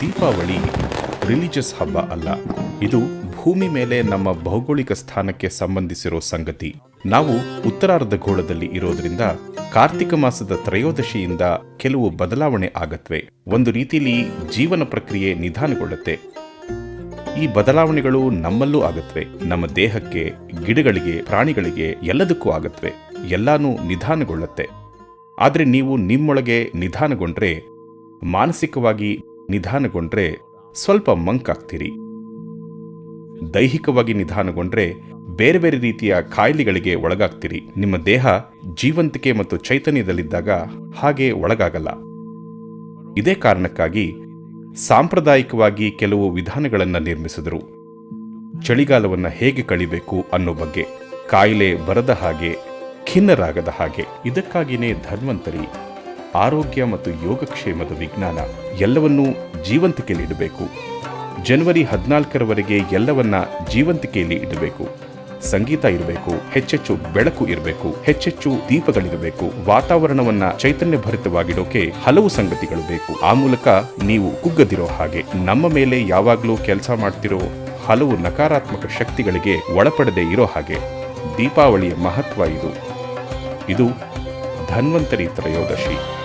Deepavali religious ಹಬ್ಬ ಅಲ್ಲ. ಇದು ಭೂಮಿ ಮೇಲೆ ನಮ್ಮ ಭೌಗೋಳಿಕ ಸ್ಥಾನಕ್ಕೆ ಸಂಬಂಧಿಸಿರೋ ಸಂಗತಿ. ನಾವು ಉತ್ತರಾರ್ಧಗೋಳದಲ್ಲಿ ಇರೋದ್ರಿಂದ ಕಾರ್ತಿಕ ಮಾಸದ ತ್ರಯೋದಶಿಯಿಂದ ಕೆಲವು ಬದಲಾವಣೆ ಆಗತ್ವೆ. ಒಂದು ರೀತಿಯಲ್ಲಿ ಜೀವನ ಪ್ರಕ್ರಿಯೆ ನಿಧಾನಗೊಳ್ಳುತ್ತೆ. ಈ ಬದಲಾವಣೆಗಳು ನಮ್ಮಲ್ಲೂ ಆಗತ್ವೆ. ನಮ್ಮ ದೇಹಕ್ಕೆ, ಗಿಡಗಳಿಗೆ, ಪ್ರಾಣಿಗಳಿಗೆ ಎಲ್ಲದಕ್ಕೂ ಆಗತ್ವೆ. ಎಲ್ಲಾನು ನಿಧಾನಗೊಳ್ಳುತ್ತೆ. ಆದರೆ ನೀವು ನಿಮ್ಮೊಳಗೆ ನಿಧಾನಗೊಂಡ್ರೆ ಮಾನಸಿಕವಾಗಿ ನಿಧಾನಗೊಂಡ್ರೆ ಸ್ವಲ್ಪ ಮಂಕಾಗ್ತೀರಿ. ದೈಹಿಕವಾಗಿ ನಿಧಾನಗೊಂಡ್ರೆ ಬೇರೆ ಬೇರೆ ರೀತಿಯ ಕಾಯಿಲೆಗಳಿಗೆ ಒಳಗಾಗ್ತೀರಿ. ನಿಮ್ಮ ದೇಹ ಜೀವಂತಿಕೆ ಮತ್ತು ಚೈತನ್ಯದಲ್ಲಿದ್ದಾಗ ಹಾಗೆ ಒಳಗಾಗಲ್ಲ. ಇದೇ ಕಾರಣಕ್ಕಾಗಿ ಸಾಂಪ್ರದಾಯಿಕವಾಗಿ ಕೆಲವು ವಿಧಾನಗಳನ್ನು ನಿರ್ಮಿಸಿದರು. ಚಳಿಗಾಲವನ್ನು ಹೇಗೆ ಕಳಿಬೇಕು ಅನ್ನೋ ಬಗ್ಗೆ. ಕಾಯಿಲೆ ಬರದ ಹಾಗೆ, ಖಿನ್ನರಾಗದ ಹಾಗೆ. ಇದಕ್ಕಾಗಿಯೇ ಧನ್ವಂತರಿ. ಆರೋಗ್ಯ ಮತ್ತು ಯೋಗಕ್ಷೇಮದ ವಿಜ್ಞಾನ ಎಲ್ಲವನ್ನೂ ಜೀವಂತಿಕೆಯಲ್ಲಿ ಇಡಬೇಕು. ಜನವರಿ ಹದಿನಾಲ್ಕರವರೆಗೆ ಎಲ್ಲವನ್ನ ಜೀವಂತಿಕೆಯಲ್ಲಿ ಇಡಬೇಕು. ಸಂಗೀತ ಇರಬೇಕು, ಹೆಚ್ಚೆಚ್ಚು ಬೆಳಕು ಇರಬೇಕು, ಹೆಚ್ಚೆಚ್ಚು ದೀಪಗಳಿರಬೇಕು, ವಾತಾವರಣವನ್ನ ಚೈತನ್ಯ ಭರಿತವಾಗಿಡೋಕೆ ಹಲವು ಸಂಗತಿಗಳು ಬೇಕು. ಆ ಮೂಲಕ ನೀವು ಕುಗ್ಗದಿರೋ ಹಾಗೆ ನಮ್ಮ ಮೇಲೆ ಯಾವಾಗಲೂ ಕೆಲಸ ಮಾಡ್ತಿರೋ ಹಲವು ನಕಾರಾತ್ಮಕ ಶಕ್ತಿಗಳಿಗೆ ಒಳಪಡದೆ ಇರೋ ಹಾಗೆ ದೀಪಾವಳಿಯ ಮಹತ್ವ ಇದು. ಇದು ಧನ್ವಂತರಿ ತ್ರಯೋದಶಿ.